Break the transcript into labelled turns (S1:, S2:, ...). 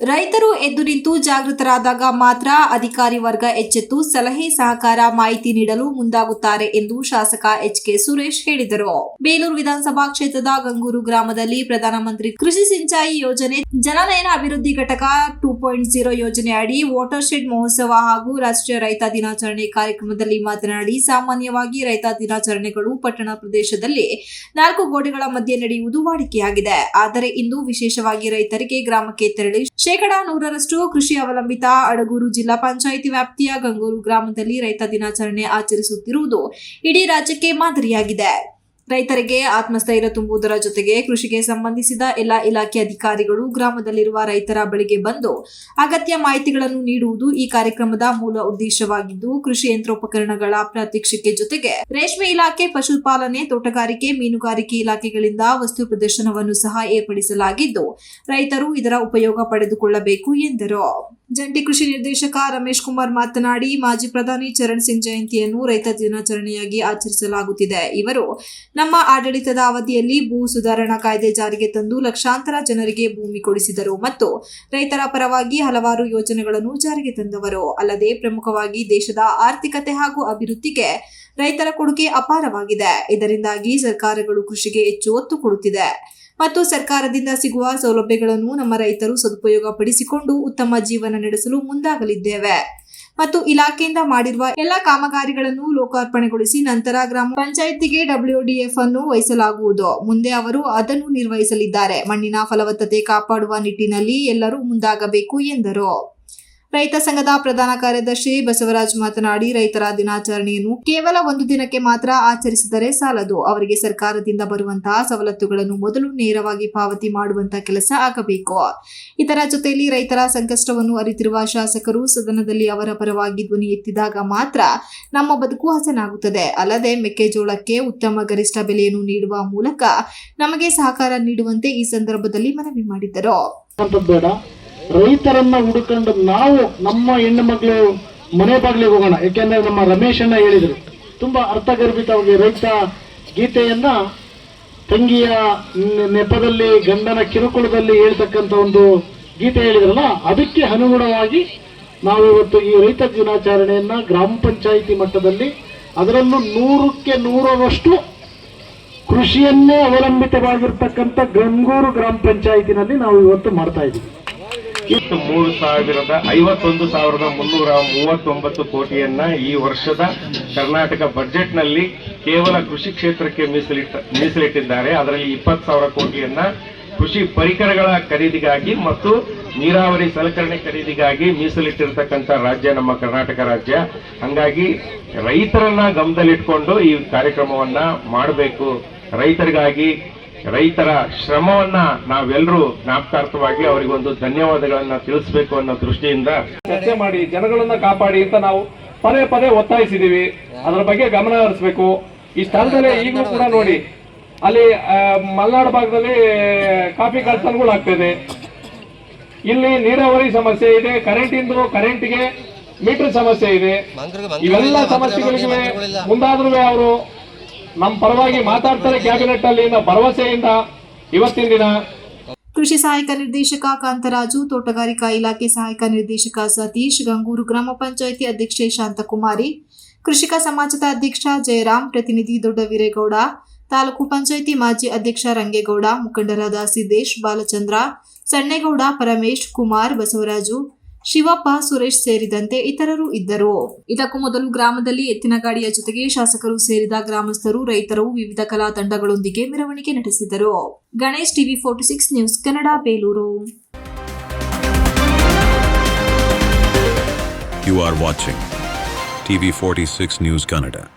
S1: ರೈತರು ಎದ್ದು ನಿಂತು ಜಾಗೃತರಾದಾಗ ಮಾತ್ರ ಅಧಿಕಾರಿ ವರ್ಗ ಎಚ್ಚೆತ್ತು, ಸಲಹೆ, ಸಹಕಾರ, ಮಾಹಿತಿ ನೀಡಲು ಮುಂದಾಗುತ್ತಾರೆ ಎಂದು ಶಾಸಕ ಎಚ್ ಕೆ ಸುರೇಶ್ ಹೇಳಿದರು. ಬೇಲೂರು ವಿಧಾನಸಭಾ ಕ್ಷೇತ್ರದ ಗಂಗೂರು ಗ್ರಾಮದಲ್ಲಿ ಪ್ರಧಾನಮಂತ್ರಿ ಕೃಷಿ ಸಿಂಚಾಯಿ ಯೋಜನೆ ಜನನಯನ ಅಭಿವೃದ್ಧಿ ಘಟಕ ಟೂ ಪಾಯಿಂಟ್ ಜೀರೋ ಯೋಜನೆ ಅಡಿ ವಾಟರ್ ಶೆಡ್ ಮಹೋತ್ಸವ ಹಾಗೂ ರಾಷ್ಟ್ರೀಯ ರೈತ ದಿನಾಚರಣೆ ಕಾರ್ಯಕ್ರಮದಲ್ಲಿ ಮಾತನಾಡಿ, ಸಾಮಾನ್ಯವಾಗಿ ರೈತ ದಿನಾಚರಣೆಗಳು ಪಟ್ಟಣ ಪ್ರದೇಶದಲ್ಲಿ ನಾಲ್ಕು ಗೋಡೆಗಳ ಮಧ್ಯೆ ನಡೆಯುವುದು ವಾಡಿಕೆಯಾಗಿದೆ. ಆದರೆ ಇಂದು ವಿಶೇಷವಾಗಿ ರೈತರಿಗೆ ಗ್ರಾಮಕ್ಕೆ ತೆರಳಿ ಶೇಕಡಾ ನೂರರಷ್ಟು ಕೃಷಿ ಅವಲಂಬಿತ ಅಡಗೂರು ಜಿಲ್ಲಾ ಪಂಚಾಯಿತಿ ವ್ಯಾಪ್ತಿಯ ಗಂಗೂರು ಗ್ರಾಮದಲ್ಲಿ ರೈತ ದಿನಾಚರಣೆ ಆಚರಿಸುತ್ತಿರುವುದು ಇಡೀ ರಾಜ್ಯಕ್ಕೆ ಮಾದರಿಯಾಗಿದೆ. ರೈತರಿಗೆ ಆತ್ಮಸ್ಥೈರ್ಯ ತುಂಬುವುದರ ಜೊತೆಗೆ ಕೃಷಿಗೆ ಸಂಬಂಧಿಸಿದ ಎಲ್ಲ ಇಲಾಖೆ ಅಧಿಕಾರಿಗಳು ಗ್ರಾಮದಲ್ಲಿರುವ ರೈತರ ಬಳಿಗೆ ಬಂದು ಅಗತ್ಯ ಮಾಹಿತಿಗಳನ್ನು ನೀಡುವುದು ಈ ಕಾರ್ಯಕ್ರಮದ ಮೂಲ ಉದ್ದೇಶವಾಗಿದ್ದು, ಕೃಷಿ ಯಂತ್ರೋಪಕರಣಗಳ ಪ್ರಾತ್ಯಕ್ಷಿಕೆ ಜೊತೆಗೆ ರೇಷ್ಮೆ ಇಲಾಖೆ, ಪಶುಪಾಲನೆ, ತೋಟಗಾರಿಕೆ, ಮೀನುಗಾರಿಕೆ ಇಲಾಖೆಗಳಿಂದ ವಸ್ತು ಪ್ರದರ್ಶನವನ್ನು ಸಹ ಏರ್ಪಡಿಸಲಾಗಿದ್ದು, ರೈತರು ಇದರ ಉಪಯೋಗ ಪಡೆದುಕೊಳ್ಳಬೇಕು ಎಂದರು. ಜಂಟಿ ಕೃಷಿ ನಿರ್ದೇಶಕ ರಮೇಶ್ ಕುಮಾರ್ ಮಾತನಾಡಿ, ಮಾಜಿ ಪ್ರಧಾನಿ ಚರಣ್ ಸಿಂಗ್ ಜಯಂತಿಯನ್ನು ರೈತ ದಿನಾಚರಣೆಯಾಗಿ ಆಚರಿಸಲಾಗುತ್ತಿದೆ. ಇವರು, ನಮ್ಮ ಆಡಳಿತದ ಅವಧಿಯಲ್ಲಿ ಭೂ ಸುಧಾರಣಾ ಕಾಯ್ದೆ ಜಾರಿಗೆ ತಂದು ಲಕ್ಷಾಂತರ ಜನರಿಗೆ ಭೂಮಿ ಕೊಡಿಸಿದರು ಮತ್ತು ರೈತರ ಪರವಾಗಿ ಹಲವಾರು ಯೋಜನೆಗಳನ್ನು ಜಾರಿಗೆ ತಂದವರು. ಅಲ್ಲದೆ, ಪ್ರಮುಖವಾಗಿ ದೇಶದ ಆರ್ಥಿಕತೆ ಹಾಗೂ ಅಭಿವೃದ್ಧಿಗೆ ರೈತರ ಕೊಡುಗೆ ಅಪಾರವಾಗಿದೆ. ಇದರಿಂದಾಗಿ ಸರ್ಕಾರಗಳು ಕೃಷಿಗೆ ಹೆಚ್ಚು ಒತ್ತು ಕೊಡುತ್ತಿದೆ. ಮತ್ತು ಸರ್ಕಾರದಿಂದ ಸಿಗುವ ಸೌಲಭ್ಯಗಳನ್ನು ನಮ್ಮ ರೈತರು ಸದುಪಯೋಗ ಪಡಿಸಿಕೊಂಡು ಉತ್ತಮ ಜೀವನ ನಡೆಸಲು ಮುಂದಾಗಲಿದ್ದೇವೆ. ಮತ್ತು ಇಲಾಖೆಯಿಂದ ಮಾಡಿರುವ ಎಲ್ಲ ಕಾಮಗಾರಿಗಳನ್ನು ಲೋಕಾರ್ಪಣೆಗೊಳಿಸಿ ನಂತರ ಗ್ರಾಮ ಪಂಚಾಯಿತಿಗೆ ಡಬ್ಲ್ಯೂಡಿಎಫ್ ಅನ್ನು ವಹಿಸಲಾಗುವುದು. ಮುಂದೆ ಅವರು ಅದನ್ನು ನಿರ್ವಹಿಸಲಿದ್ದಾರೆ. ಮಣ್ಣಿನ ಫಲವತ್ತತೆ ಕಾಪಾಡುವ ನಿಟ್ಟಿನಲ್ಲಿ ಎಲ್ಲರೂ ಮುಂದಾಗಬೇಕು ಎಂದರು. ರೈತ ಸಂಘದ ಪ್ರಧಾನ ಕಾರ್ಯದರ್ಶಿ ಬಸವರಾಜ್ ಮಾತನಾಡಿ, ರೈತರ ದಿನಾಚರಣೆಯನ್ನು ಕೇವಲ ಒಂದು ದಿನಕ್ಕೆ ಮಾತ್ರ ಆಚರಿಸಿದರೆ ಸಾಲದು. ಅವರಿಗೆ ಸರ್ಕಾರದಿಂದ ಬರುವಂತಹ ಸವಲತ್ತುಗಳನ್ನು ಮೊದಲು ನೇರವಾಗಿ ಪಾವತಿ ಮಾಡುವಂತಹ ಕೆಲಸ ಆಗಬೇಕು. ಇದರ ಜೊತೆಯಲ್ಲಿ ರೈತರ ಸಂಕಷ್ಟವನ್ನು ಅರಿತಿರುವ ಶಾಸಕರು ಸದನದಲ್ಲಿ ಅವರ ಪರವಾಗಿ ಧ್ವನಿ ಎತ್ತಿದಾಗ ಮಾತ್ರ ನಮ್ಮ ಬದುಕು ಹಸನಾಗುತ್ತದೆ. ಅಲ್ಲದೆ ಮೆಕ್ಕೆಜೋಳಕ್ಕೆ ಉತ್ತಮ ಗರಿಷ್ಠ ಬೆಲೆಯನ್ನು ನೀಡುವ ಮೂಲಕ ನಮಗೆ ಸಹಕಾರ ನೀಡುವಂತೆ ಈ ಸಂದರ್ಭದಲ್ಲಿ ಮನವಿ
S2: ಬೇಡ. ರೈತರನ್ನ ಹುಡುಕೊಂಡು ನಾವು ನಮ್ಮ ಹೆಣ್ಣು ಮಕ್ಕಳು ಮನೆ ಬಾಗಿಲಿಗೆ ಹೋಗೋಣ. ಯಾಕೆಂದ್ರೆ ನಮ್ಮ ರಮೇಶ್ ಹೇಳಿದ್ರು, ತುಂಬಾ ಅರ್ಥಗರ್ಭಿತವಾಗಿ ರೈತ ಗೀತೆಯನ್ನ ತಂಗಿಯ ನೆಪದಲ್ಲಿ, ಗಂಡನ ಕಿರುಕುಳದಲ್ಲಿ ಹೇಳ್ತಕ್ಕಂಥ ಒಂದು ಗೀತೆ ಹೇಳಿದ್ರಲ್ಲ, ಅದಕ್ಕೆ ಅನುಗುಣವಾಗಿ ನಾವು ಇವತ್ತು ಈ ರೈತ ದಿನಾಚರಣೆಯನ್ನ ಗ್ರಾಮ ಪಂಚಾಯಿತಿ ಮಟ್ಟದಲ್ಲಿ ಅದರಲ್ಲೂ ನೂರಕ್ಕೆ ನೂರರಷ್ಟು ಕೃಷಿಯನ್ನೇ ಅವಲಂಬಿತವಾಗಿರ್ತಕ್ಕಂಥ ಗಂಗೂರು ಗ್ರಾಮ ಪಂಚಾಯಿತಿನಲ್ಲಿ ನಾವು ಇವತ್ತು ಮಾಡ್ತಾ ಇದ್ದೀವಿ.
S3: ಇಷ್ಟು ಮೂರು ಸಾವಿರದ ಐವತ್ತೊಂದು ಸಾವಿರದ ಮುನ್ನೂರ ಮೂವತ್ತೊಂಬತ್ತು ಕೋಟಿಯನ್ನ ಈ ವರ್ಷದ ಕರ್ನಾಟಕ ಬಜೆಟ್ನಲ್ಲಿ ಕೇವಲ ಕೃಷಿ ಕ್ಷೇತ್ರಕ್ಕೆ ಮೀಸಲಿಟ್ಟ, ಮೀಸಲಿಟ್ಟಿದ್ದಾರೆ. ಅದರಲ್ಲಿ ಇಪ್ಪತ್ತು ಸಾವಿರ ಕೋಟಿಯನ್ನ ಕೃಷಿ ಪರಿಕರಗಳ ಖರೀದಿಗಾಗಿ ಮತ್ತು ನೀರಾವರಿ ಸಲಕರಣೆ ಖರೀದಿಗಾಗಿ ಮೀಸಲಿಟ್ಟಿರ್ತಕ್ಕಂಥ ರಾಜ್ಯ ನಮ್ಮ ಕರ್ನಾಟಕ ರಾಜ್ಯ. ಹಂಗಾಗಿ ರೈತರನ್ನ ಗಮನದಲ್ಲಿಟ್ಕೊಂಡು ಈ ಕಾರ್ಯಕ್ರಮವನ್ನ ಮಾಡಬೇಕು. ರೈತರಿಗಾಗಿ ರೈತರ ಶ್ರಮವನ್ನ ನಾವೆಲ್ಲರೂ ಜ್ಞಾಪಕಾರ್ಥವಾಗಿ ಅವರಿಗೊಂದು ಧನ್ಯವಾದಗಳನ್ನ ತಿಳಿಸಬೇಕು ಅನ್ನೋ ದೃಷ್ಟಿಯಿಂದ
S4: ಚರ್ಚೆ ಮಾಡಿ ಜನಗಳನ್ನ ಕಾಪಾಡಿ ಅಂತ ನಾವು ಪದೇ ಪದೇ ಒತ್ತಾಯಿಸಿದೀವಿ ಅದರ ಬಗ್ಗೆ ಗಮನ ಹರಿಸಬೇಕು. ಈ ಸ್ಥಳದಲ್ಲಿ ಈಗಲೂ ಕೂಡ ನೋಡಿ ಅಲ್ಲಿ ಆ, ಮಲೆನಾಡು ಭಾಗದಲ್ಲಿ ಕಾಫಿ ಕಳ್ತನಗಳು ಆಗ್ತಿದೆ ಇಲ್ಲಿ ನೀರಾವರಿ ಸಮಸ್ಯೆ ಇದೆ ಕರೆಂಟಿಂದು ಕರೆಂಟ್ಗೆ ಮೀಟರ್ ಸಮಸ್ಯೆ ಇದೆ. ಇವೆಲ್ಲ ಸಮಸ್ಯೆಗಳಿಗೆ ಮುಂದಾದ್ರೂ ಅವರು ನಮ್ಮ ಪರವಾಗಿ ಮಾತಾಡ್ತಾರೆ ಕ್ಯಾಬಿನೆಟ್ ಅಲ್ಲಿ ಭರವಸೆಯಿಂದ ಇವತ್ತಿನ ದಿನ.
S1: ಕೃಷಿ ಸಹಾಯಕ ನಿರ್ದೇಶಕ ಕಾಂತರಾಜು, ತೋಟಗಾರಿಕಾ ಇಲಾಖೆ ಸಹಾಯಕ ನಿರ್ದೇಶಕ ಸತೀಶ್, ಗಂಗೂರು ಗ್ರಾಮ ಪಂಚಾಯಿತಿ ಅಧ್ಯಕ್ಷೆ ಶಾಂತಕುಮಾರಿ, ಕೃಷಿಕ ಸಮಾಜದ ಅಧ್ಯಕ್ಷ ಜಯರಾಮ್, ಪ್ರತಿನಿಧಿ ದೊಡ್ಡವೀರೇಗೌಡ ತಾಲೂಕು ಪಂಚಾಯಿತಿ ಮಾಜಿ ಅಧ್ಯಕ್ಷ ರಂಗೇಗೌಡ, ಮುಖಂಡರಾದ ಸಿದ್ದೇಶ್, ಬಾಲಚಂದ್ರ, ಸಣ್ಣೇಗೌಡ, ಪರಮೇಶ್, ಕುಮಾರ್, ಬಸವರಾಜು ಶಿವಪ್ಪ, ಸುರೇಶ್ ಸೇರಿದಂತೆ ಇತರರು ಇದ್ದರು. ಇದಕ್ಕೂ ಮೊದಲು ಗ್ರಾಮದಲ್ಲಿ ಎತ್ತಿನ ಗಾಡಿಯ ಜೊತೆಗೆ ಶಾಸಕರು ಸೇರಿದ ಗ್ರಾಮಸ್ಥರು, ರೈತರು ವಿವಿಧ ಕಲಾ ತಂಡಗಳೊಂದಿಗೆ ಮೆರವಣಿಗೆ ನಡೆಸಿದರು. Ganesh TV forty six news, Kannada, Belur.
S5: You You are watching TV46 News Kannada.